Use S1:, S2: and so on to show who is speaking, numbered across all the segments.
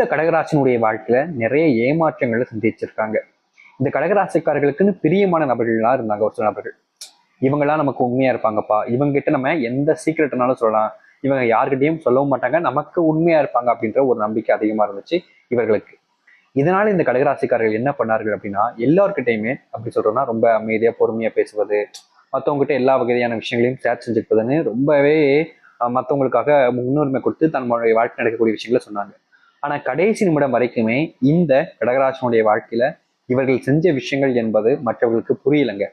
S1: இந்த கடகராசினுடைய வாழ்க்கையில நிறைய ஏமாற்றங்களை சந்திச்சிருக்காங்க இந்த கடகராசிக்காரர்களுக்குன்னு பிரியமான நபர்கள்லாம் இருந்தாங்க ஒரு சில நபர்கள் இவங்கெல்லாம் நமக்கு உண்மையா இருப்பாங்கப்பா இவங்ககிட்ட நம்ம எந்த சீக்கிரட்னாலும் சொல்லலாம் இவங்க யாருக்கிட்டையும் சொல்லவும் மாட்டாங்க நமக்கு உண்மையா இருப்பாங்க அப்படின்ற ஒரு நம்பிக்கை அதிகமா இருந்துச்சு இவர்களுக்கு இதனால இந்த கடகராசிக்காரர்கள் என்ன பண்ணார்கள் அப்படின்னா எல்லாருக்கிட்டையுமே அப்படி சொல்றோம்னா ரொம்ப அமைதியா பொறுமையா பேசுவது மற்றவங்ககிட்ட எல்லா வகையான விஷயங்களையும் ஷேர் செஞ்சுருப்பதுன்னு ரொம்பவே மற்றவங்களுக்காக முன்னுரிமை கொடுத்து தன்னுடைய வாழ்க்கை நடக்கக்கூடிய விஷயங்களை சொன்னாங்க ஆனால் கடைசி நிமிடம் வரைக்குமே இந்த கடகராசனுடைய வாழ்க்கையில இவர்கள் செஞ்ச விஷயங்கள் என்பது மற்றவர்களுக்கு புரியலைங்க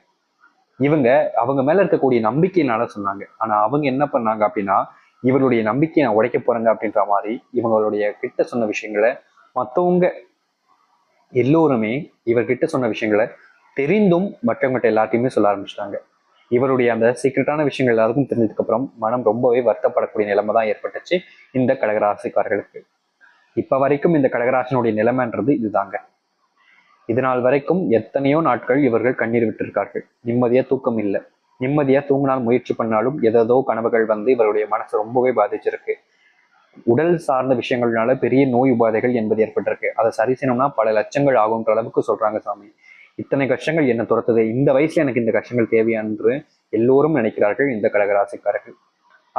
S1: இவங்க அவங்க மேல இருக்கக்கூடிய நம்பிக்கையினால சொன்னாங்க ஆனா அவங்க என்ன பண்ணாங்க அப்படின்னா இவர்களுடைய நம்பிக்கையை நான் உடைக்க போறேங்க அப்படின்ற மாதிரி இவங்களுடைய கிட்ட சொன்ன விஷயங்களை மற்றவங்க எல்லோருமே இவர்கிட்ட சொன்ன விஷயங்களை தெரிந்தும் மற்றவங்ககிட்ட எல்லாத்தையுமே சொல்ல ஆரம்பிச்சிட்டாங்க இவருடைய அந்த சீக்கிரட்டான விஷயங்கள் எல்லாருக்கும் தெரிஞ்சதுக்கு அப்புறம் மனம் ரொம்பவே வருத்தப்படக்கூடிய நிலைமை தான் ஏற்பட்டுச்சு இந்த கடகராசிக்காரர்களுக்கு இப்போ வரைக்கும் இந்த கடகராசனுடைய நிலைமைன்றது இதுதாங்க இது நாள் வரைக்கும் எத்தனையோ நாட்கள் இவர்கள் கண்ணீர் விட்டிருக்கார்கள் நிம்மதியா தூக்கம் இல்லை நிம்மதியா தூங்கினால் முயற்சி பண்ணாலும் எதோ கனவுகள் வந்து இவருடைய மனசு ரொம்பவே பாதிச்சிருக்கு உடல் சார்ந்த விஷயங்கள்னால பெரிய நோய் உபாதைகள் என்பது ஏற்பட்டிருக்கு அதை சரி செய்யணும்னா பல லட்சங்கள் ஆகும்ன்ற அளவுக்கு சொல்றாங்க சாமி இத்தனை கஷ்டங்கள் என்ன துரத்துது இந்த வயசுல எனக்கு இந்த கஷ்டங்கள் தேவையான்று எல்லோரும் நினைக்கிறார்கள் இந்த கடகராசிக்காரர்கள்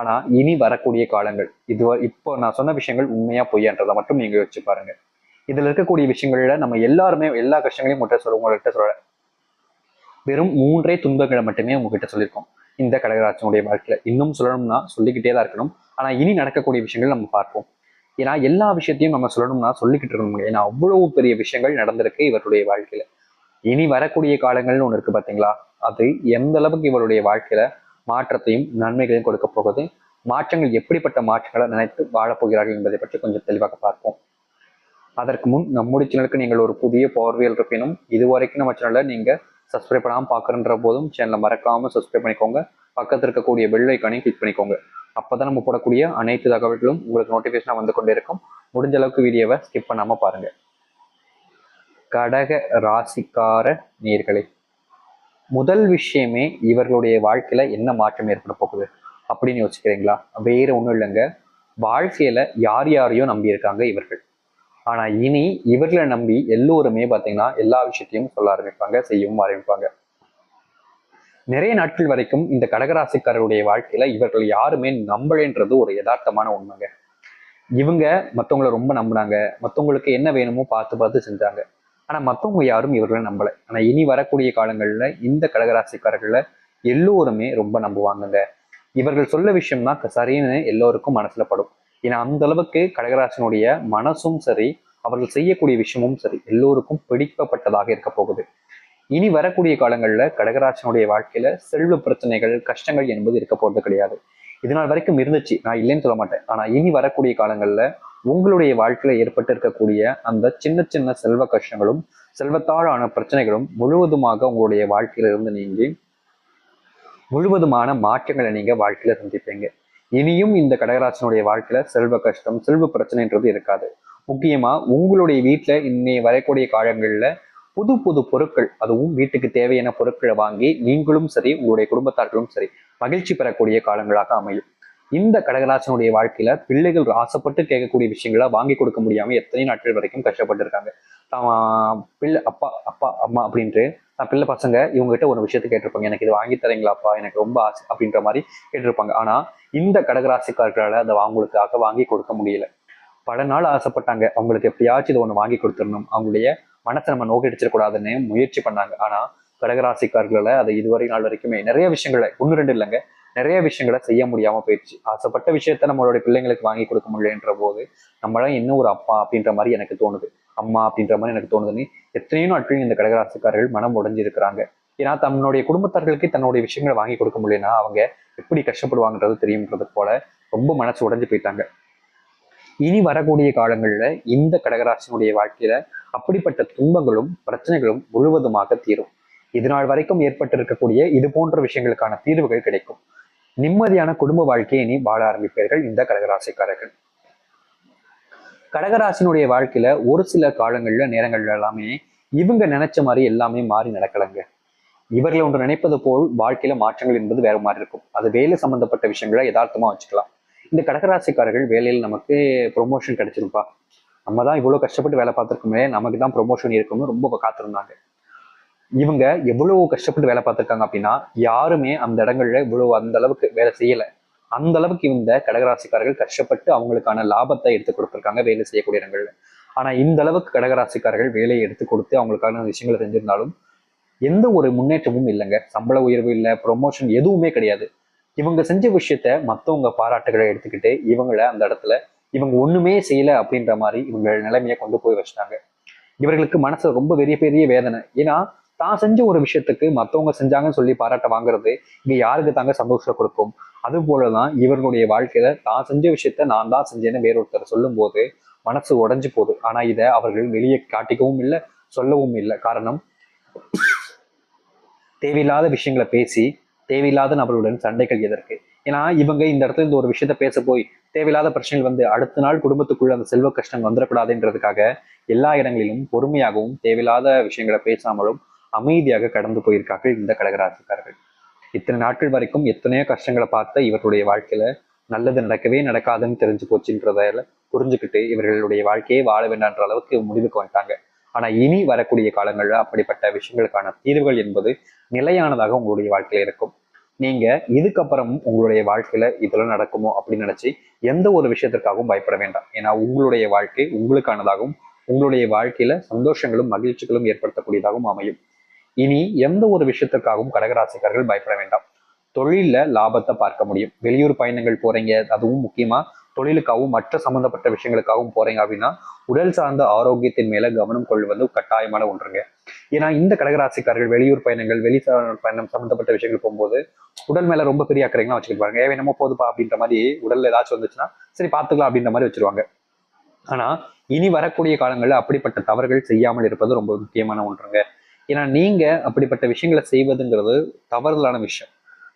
S1: ஆனா இனி வரக்கூடிய காலங்கள் இது இப்போ நான் சொன்ன விஷயங்கள் உண்மையா பொய்யான்றதை மட்டும் நீங்க யோசிச்சு பாருங்க இதுல இருக்கக்கூடிய விஷயங்கள்ல நம்ம எல்லாருமே எல்லா கஷ்டங்களையும் மட்டும் சொல்ல உங்கள்கிட்ட சொல்ல வெறும் மூன்றே துன்பங்களை மட்டுமே உங்ககிட்ட சொல்லியிருக்கோம் இந்த கடகராட்சனுடைய வாழ்க்கையில இன்னும் சொல்லணும்னா சொல்லிக்கிட்டே தான் இருக்கணும் ஆனா இனி நடக்கக்கூடிய விஷயங்கள் நம்ம பார்ப்போம் ஏன்னா எல்லா விஷயத்தையும் நம்ம சொல்லணும்னா சொல்லிக்கிட்டு இருக்கணும் ஏன்னா அவ்வளவு பெரிய விஷயங்கள் நடந்திருக்கு இவருடைய வாழ்க்கையில இனி வரக்கூடிய காலங்கள்னு ஒன்று இருக்கு பாத்தீங்களா அது எந்த அளவுக்கு இவருடைய வாழ்க்கையில மாற்றத்தையும் நன்மைகளையும் கொடுக்க போகுது மாற்றங்கள் எப்படிப்பட்ட மாற்றங்களை நினைத்து வாழப்போகிறார்கள் என்பதை பற்றி கொஞ்சம் தெளிவாக பார்ப்போம் அதற்கு முன் நம்முடைய சேனலுக்கு நீங்கள் ஒரு புதிய போர்வியல் இருப்பினும் இதுவரைக்கும் நம்ம சேனலில் நீங்கள் சப்ஸ்கிரைப் பண்ணாமல் பார்க்குறன்ற போதும் சேனலை மறக்காமல் சப்ஸ்கிரைப் பண்ணிக்கோங்க பக்கத்தில் இருக்கக்கூடிய பெல் கிளிக் பண்ணிக்கோங்க அப்போ தான் நம்ம போடக்கூடிய அனைத்து தகவல்களும் உங்களுக்கு நோட்டிஃபிகேஷனாக வந்து கொண்டே இருக்கும் முடிஞ்ச அளவுக்கு வீடியோவை ஸ்கிப் பண்ணாமல் பாருங்கள் கடக ராசிக்கார நீர்களை முதல் விஷயமே இவர்களுடைய வாழ்க்கையில என்ன மாற்றம் ஏற்பட போகுது அப்படின்னு யோசிக்கிறீங்களா வேற ஒன்றும் இல்லைங்க வாழ்க்கையில யார் யாரையோ நம்பி இருக்காங்க இவர்கள் ஆனா இனி இவர்களை நம்பி எல்லோருமே பார்த்தீங்கன்னா எல்லா விஷயத்தையும் சொல்ல ஆரம்பிப்பாங்க செய்யவும் ஆரம்பிப்பாங்க நிறைய நாட்கள் வரைக்கும் இந்த கடகராசிக்காரருடைய வாழ்க்கையில இவர்கள் யாருமே நம்பலைன்றது ஒரு யதார்த்தமான உண்மைங்க இவங்க மற்றவங்களை ரொம்ப நம்பினாங்க மற்றவங்களுக்கு என்ன வேணுமோ பார்த்து பார்த்து செஞ்சாங்க ஆனால் மற்றவங்க யாரும் இவர்களை நம்பலை ஆனால் இனி வரக்கூடிய காலங்களில் இந்த கடகராசிக்காரர்களை எல்லோருமே ரொம்ப நம்புவாங்கங்க இவர்கள் சொல்ல விஷயம் தான் சரின்னு எல்லோருக்கும் மனசுல படும் ஏன்னா அந்த அளவுக்கு கடகராசனுடைய மனசும் சரி அவர்கள் செய்யக்கூடிய விஷயமும் சரி எல்லோருக்கும் பிடிக்கப்பட்டதாக இருக்க போகுது இனி வரக்கூடிய காலங்களில் கடகராசனுடைய வாழ்க்கையில செல்வ பிரச்சனைகள் கஷ்டங்கள் என்பது இருக்க போறது கிடையாது இதனால் வரைக்கும் இருந்துச்சு நான் இல்லைன்னு சொல்ல மாட்டேன் ஆனா இனி வரக்கூடிய காலங்களில் உங்களுடைய வாழ்க்கையில் ஏற்பட்டு இருக்கக்கூடிய அந்த சின்ன சின்ன செல்வ கஷ்டங்களும் செல்வத்தாழான பிரச்சனைகளும் முழுவதுமாக உங்களுடைய வாழ்க்கையிலிருந்து நீங்கி முழுவதுமான மாற்றங்களை நீங்க வாழ்க்கையில சந்திப்பீங்க இனியும் இந்த கடகராசனுடைய வாழ்க்கையில செல்வ கஷ்டம் செல்வ பிரச்சனைன்றது இருக்காது முக்கியமா உங்களுடைய வீட்டுல இன்னை வரக்கூடிய காலங்கள்ல புது புது பொருட்கள் அதுவும் வீட்டுக்கு தேவையான பொருட்களை வாங்கி நீங்களும் சரி உங்களுடைய குடும்பத்தார்களும் சரி மகிழ்ச்சி பெறக்கூடிய காலங்களாக அமையும் இந்த கடகராசனுடைய வாழ்க்கையில பிள்ளைகள் ஆசைப்பட்டு கேட்கக்கூடிய விஷயங்களை வாங்கி கொடுக்க முடியாம எத்தனை நாட்கள் வரைக்கும் கஷ்டப்பட்டு இருக்காங்க பிள்ளை அப்பா அப்பா அம்மா அப்படின்ட்டு நான் பிள்ளை பசங்க இவங்ககிட்ட ஒரு விஷயத்த கேட்டிருப்பாங்க எனக்கு இது வாங்கி தரீங்களாப்பா எனக்கு ரொம்ப ஆசை அப்படின்ற மாதிரி கேட்டிருப்பாங்க ஆனா இந்த கடகராசிக்காரர்களால அதை அவங்களுக்காக வாங்கி கொடுக்க முடியல பல நாள் ஆசைப்பட்டாங்க அவங்களுக்கு எப்படியாச்சும் இதை ஒன்று வாங்கி கொடுத்துடணும் அவங்களுடைய மனசை நம்ம நோக்கடிச்சிடக்கூடாதுன்னு முயற்சி பண்ணாங்க ஆனால் கடகராசிக்காரர்களை அதை இதுவரை நாள் வரைக்குமே நிறைய விஷயங்களை ஒன்று ரெண்டு இல்லைங்க நிறைய விஷயங்களை செய்ய முடியாம போயிடுச்சு ஆசைப்பட்ட விஷயத்த நம்மளுடைய பிள்ளைங்களுக்கு வாங்கி கொடுக்க முடியலன்ற போது நம்மளாம் இன்னும் ஒரு அப்பா அப்படின்ற மாதிரி எனக்கு தோணுது அம்மா அப்படின்ற மாதிரி எனக்கு தோணுதுன்னு எத்தனையோ நாட்களும் இந்த கடகராசிக்காரர்கள் மனம் உடஞ்சிருக்கிறாங்க ஏன்னா தன்னுடைய குடும்பத்தார்களுக்கு தன்னுடைய விஷயங்களை வாங்கி கொடுக்க முடியலன்னா அவங்க எப்படி கஷ்டப்படுவாங்கன்றது தெரியுன்றது போல ரொம்ப மனசு உடைஞ்சு போயிட்டாங்க இனி வரக்கூடிய காலங்களில் இந்த கடகராசினுடைய வாழ்க்கையில அப்படிப்பட்ட துன்பங்களும் பிரச்சனைகளும் முழுவதுமாக தீரும் இது நாள் வரைக்கும் ஏற்பட்டிருக்கக்கூடிய இது போன்ற விஷயங்களுக்கான தீர்வுகள் கிடைக்கும் நிம்மதியான குடும்ப வாழ்க்கையை நீ வாழ ஆரம்பிப்பீர்கள் இந்த கடகராசிக்காரர்கள் கடகராசினுடைய வாழ்க்கையில ஒரு சில காலங்கள்ல நேரங்கள்ல எல்லாமே இவங்க நினைச்ச மாதிரி எல்லாமே மாறி நடக்கலங்க இவர்களை ஒன்று நினைப்பது போல் வாழ்க்கையில மாற்றங்கள் என்பது வேற மாதிரி இருக்கும் அது வேலை சம்பந்தப்பட்ட விஷயங்களை யதார்த்தமா வச்சுக்கலாம் இந்த கடகராசிக்காரர்கள் வேலையில் நமக்கு ப்ரொமோஷன் கிடைச்சிருப்பா நம்ம தான் இவ்வளோ கஷ்டப்பட்டு வேலை பார்த்துருக்கோமே நமக்கு தான் ப்ரொமோஷன் இருக்கணும்னு ரொம்ப காத்திருந்தாங்க இவங்க எவ்வளவு கஷ்டப்பட்டு வேலை பார்த்துருக்காங்க அப்படின்னா யாருமே அந்த இடங்கள்ல இவ்வளவு அந்த அளவுக்கு வேலை செய்யல அந்த அளவுக்கு இந்த கடகராசிக்காரர்கள் கஷ்டப்பட்டு அவங்களுக்கான லாபத்தை எடுத்து கொடுத்துருக்காங்க வேலை செய்யக்கூடிய இடங்கள்ல ஆனா இந்த அளவுக்கு கடகராசிக்காரர்கள் வேலையை எடுத்து கொடுத்து அவங்களுக்கான விஷயங்களை செஞ்சிருந்தாலும் எந்த ஒரு முன்னேற்றமும் இல்லைங்க சம்பள உயர்வு இல்லை ப்ரொமோஷன் எதுவுமே கிடையாது இவங்க செஞ்ச விஷயத்த மற்றவங்க பாராட்டுகளை எடுத்துக்கிட்டு இவங்கள அந்த இடத்துல இவங்க ஒண்ணுமே செய்யல அப்படின்ற மாதிரி இவங்க நிலைமையை கொண்டு போய் வச்சிட்டாங்க இவர்களுக்கு மனசுல ரொம்ப பெரிய பெரிய வேதனை ஏன்னா தான் செஞ்ச ஒரு விஷயத்துக்கு மற்றவங்க செஞ்சாங்கன்னு சொல்லி பாராட்ட வாங்குறது இங்க யாருக்கு தாங்க சந்தோஷம் கொடுக்கும் அது போலதான் இவர்களுடைய வாழ்க்கையில தான் செஞ்ச விஷயத்த நான் தான் செஞ்சேன்னு வேறொருத்தர் சொல்லும் போது மனசு உடஞ்சு போகுது ஆனா இதை அவர்கள் வெளியே காட்டிக்கவும் இல்லை சொல்லவும் இல்லை காரணம் தேவையில்லாத விஷயங்களை பேசி தேவையில்லாத நபர்களுடன் சண்டைகள் எதற்கு ஏன்னா இவங்க இந்த இடத்துல இந்த ஒரு விஷயத்த பேச போய் தேவையில்லாத பிரச்சனைகள் வந்து அடுத்த நாள் குடும்பத்துக்குள்ள அந்த செல்வ கஷ்டம் வந்துடக்கூடாதுன்றதுக்காக எல்லா இடங்களிலும் பொறுமையாகவும் தேவையில்லாத விஷயங்களை பேசாமலும் அமைதியாக கடந்து போயிருக்கார்கள் இந்த கடகராசிக்காரர்கள் இத்தனை நாட்கள் வரைக்கும் எத்தனையோ கஷ்டங்களை பார்த்த இவருடைய வாழ்க்கையில நல்லது நடக்கவே நடக்காதுன்னு தெரிஞ்சு போச்சுன்றதால புரிஞ்சுக்கிட்டு இவர்களுடைய வாழ்க்கையே வாழ வேண்டாம்ன்ற அளவுக்கு முடிவுக்கு வந்துட்டாங்க ஆனா இனி வரக்கூடிய காலங்கள்ல அப்படிப்பட்ட விஷயங்களுக்கான தீர்வுகள் என்பது நிலையானதாக உங்களுடைய வாழ்க்கையில இருக்கும் நீங்க இதுக்கப்புறம் உங்களுடைய வாழ்க்கையில இதெல்லாம் நடக்குமோ அப்படின்னு நினைச்சு எந்த ஒரு விஷயத்திற்காகவும் பயப்பட வேண்டாம் ஏன்னா உங்களுடைய வாழ்க்கை உங்களுக்கானதாகவும் உங்களுடைய வாழ்க்கையில சந்தோஷங்களும் மகிழ்ச்சிகளும் ஏற்படுத்தக்கூடியதாகவும் அமையும் இனி எந்த ஒரு விஷயத்துக்காகவும் கடகராசிக்காரர்கள் பயப்பட வேண்டாம் தொழிலில் லாபத்தை பார்க்க முடியும் வெளியூர் பயணங்கள் போறீங்க அதுவும் முக்கியமா தொழிலுக்காகவும் மற்ற சம்பந்தப்பட்ட விஷயங்களுக்காகவும் போறீங்க அப்படின்னா உடல் சார்ந்த ஆரோக்கியத்தின் மேல கவனம் கொள்வது கட்டாயமான ஒன்றுங்க ஏன்னா இந்த கடகராசிக்காரர்கள் வெளியூர் பயணங்கள் வெளி பயணம் சம்பந்தப்பட்ட விஷயங்கள் போகும்போது உடல் மேல ரொம்ப பெரிய அக்கறைகள்லாம் வச்சுக்கிட்டு பாருங்க ஏன் என்னமோ போதுப்பா அப்படின்ற மாதிரி உடல்ல ஏதாச்சும் வந்துச்சுன்னா சரி பாத்துக்கலாம் அப்படின்ற மாதிரி வச்சிருவாங்க ஆனா இனி வரக்கூடிய காலங்கள்ல அப்படிப்பட்ட தவறுகள் செய்யாமல் இருப்பது ரொம்ப முக்கியமான ஒன்றுங்க ஏன்னா நீங்கள் அப்படிப்பட்ட விஷயங்களை செய்வதுங்கிறது தவறுதலான விஷயம்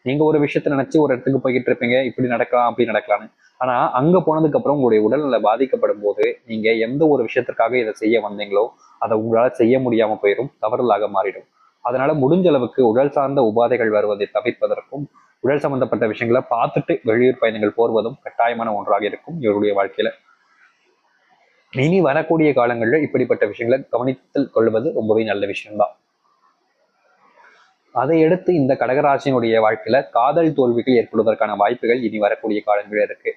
S1: நீங்கள் ஒரு விஷயத்த நினச்சி ஒரு இடத்துக்கு போய்கிட்டு இருப்பீங்க இப்படி நடக்கலாம் அப்படி ஆனா ஆனால் அங்கே போனதுக்கப்புறம் உங்களுடைய உடல்நிலை பாதிக்கப்படும் போது நீங்கள் எந்த ஒரு விஷயத்திற்காக இதை செய்ய வந்தீங்களோ அதை உங்களால் செய்ய முடியாமல் போயிடும் தவறுதலாக மாறிடும் அதனால முடிஞ்ச அளவுக்கு உடல் சார்ந்த உபாதைகள் வருவதை தவிர்ப்பதற்கும் உடல் சம்பந்தப்பட்ட விஷயங்களை பார்த்துட்டு வெளியூர் பயணங்கள் போர்வதும் கட்டாயமான ஒன்றாக இருக்கும் இவருடைய வாழ்க்கையில இனி வரக்கூடிய காலங்களில் இப்படிப்பட்ட விஷயங்களை கவனித்து கொள்வது ரொம்பவே நல்ல விஷயம்தான் அதை அடுத்து இந்த கடகராசினுடைய வாழ்க்கையில காதல் தோல்விகள் ஏற்படுவதற்கான வாய்ப்புகள் இனி வரக்கூடிய காலங்களில் இருக்கு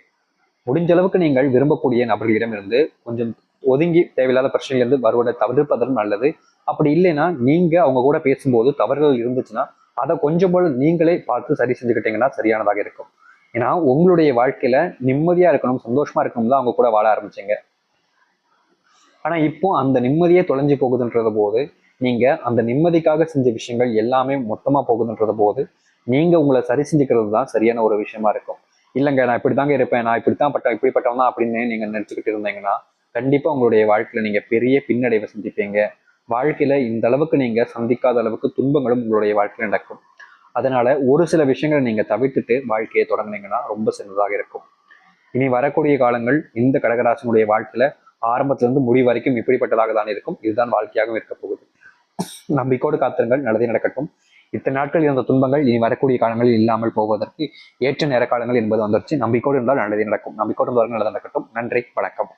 S1: முடிஞ்ச அளவுக்கு நீங்கள் விரும்பக்கூடிய நபர்களிடமிருந்து கொஞ்சம் ஒதுங்கி தேவையில்லாத பிரச்சனையிலிருந்து வருவதை தவிர்ப்பதும் நல்லது அப்படி இல்லைன்னா நீங்க அவங்க கூட பேசும்போது தவறுகள் இருந்துச்சுன்னா அதை கொஞ்சம் போல நீங்களே பார்த்து சரி செஞ்சுக்கிட்டீங்கன்னா சரியானதாக இருக்கும் ஏன்னா உங்களுடைய வாழ்க்கையில நிம்மதியா இருக்கணும் சந்தோஷமா இருக்கணும் தான் அவங்க கூட வாழ ஆரம்பிச்சிங்க ஆனா இப்போ அந்த நிம்மதியே தொலைஞ்சு போகுதுன்றது போது நீங்க அந்த நிம்மதிக்காக செஞ்ச விஷயங்கள் எல்லாமே மொத்தமா போகுதுன்றத போது நீங்க உங்களை சரி செஞ்சுக்கிறது தான் சரியான ஒரு விஷயமா இருக்கும் இல்லைங்க நான் இப்படி தாங்க இருப்பேன் நான் இப்படித்தான் பட்ட இப்படிப்பட்டவன் தான் அப்படின்னு நீங்க நினைச்சுக்கிட்டு இருந்தீங்கன்னா கண்டிப்பா உங்களுடைய வாழ்க்கையில நீங்க பெரிய பின்னடைவை சந்திப்பீங்க வாழ்க்கையில இந்த அளவுக்கு நீங்க சந்திக்காத அளவுக்கு துன்பங்களும் உங்களுடைய வாழ்க்கையில நடக்கும் அதனால ஒரு சில விஷயங்களை நீங்க தவிர்த்துட்டு வாழ்க்கையை தொடங்கினீங்கன்னா ரொம்ப சிறந்ததாக இருக்கும் இனி வரக்கூடிய காலங்கள் இந்த கடகராசனுடைய வாழ்க்கையில ஆரம்பத்திலிருந்து முடிவு வரைக்கும் இப்படிப்பட்டதாக தான் இருக்கும் இதுதான் வாழ்க்கையாகவும் இருக்க போகுது நம்பிக்கோடு காத்திருங்கள் நல்லதே நடக்கட்டும் இத்தனை நாட்கள் இருந்த துன்பங்கள் இனி வரக்கூடிய காலங்களில் இல்லாமல் போவதற்கு ஏற்ற நேர காலங்கள் என்பது வந்துருச்சு நம்பிக்கோடு இருந்தால் நல்லது நடக்கும் நம்பிக்கோடு இருந்தால் நல்லது நடக்கட்டும் நன்றி வணக்கம்